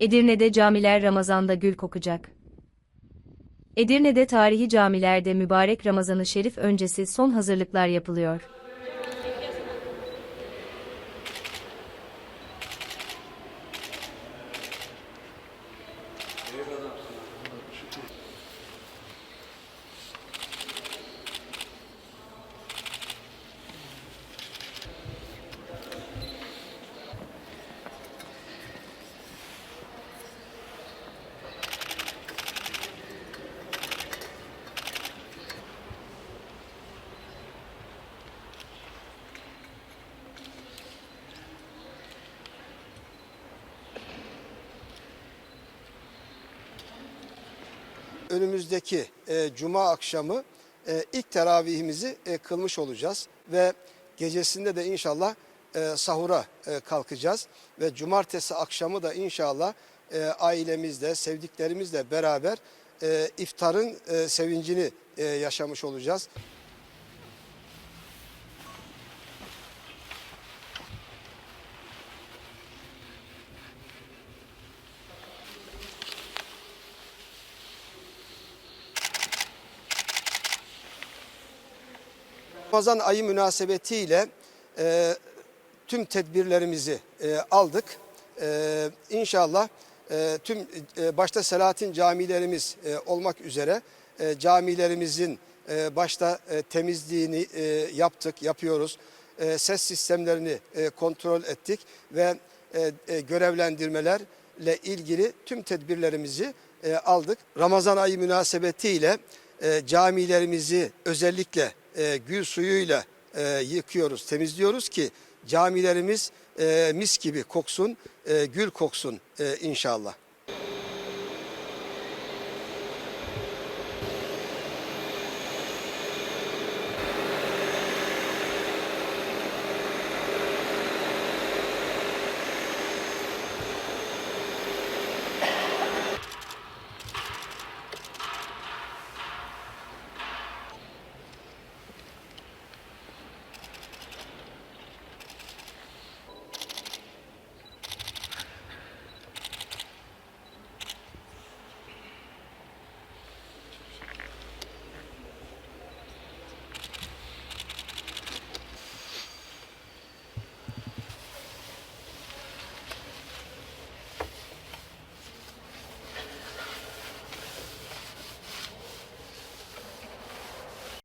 Edirne'de camiler Ramazan'da gül kokacak. Edirne'de tarihi camilerde mübarek Ramazan-ı Şerif öncesi son hazırlıklar yapılıyor. Önümüzdeki e, cuma akşamı e, ilk teravihimizi e, kılmış olacağız ve gecesinde de inşallah e, sahura e, kalkacağız ve cumartesi akşamı da inşallah e, ailemizle, sevdiklerimizle beraber e, iftarın e, sevincini e, yaşamış olacağız. Ramazan ayı münasebetiyle e, tüm tedbirlerimizi e, aldık. E, inşallah e, tüm e, başta Selahattin camilerimiz e, olmak üzere e, camilerimizin e, başta e, temizliğini e, yaptık, yapıyoruz. E, ses sistemlerini e, kontrol ettik ve e, e, görevlendirmelerle ilgili tüm tedbirlerimizi e, aldık. Ramazan ayı münasebetiyle e, camilerimizi özellikle e, gül suyuyla e, yıkıyoruz, temizliyoruz ki camilerimiz e, mis gibi koksun, e, gül koksun e, inşallah.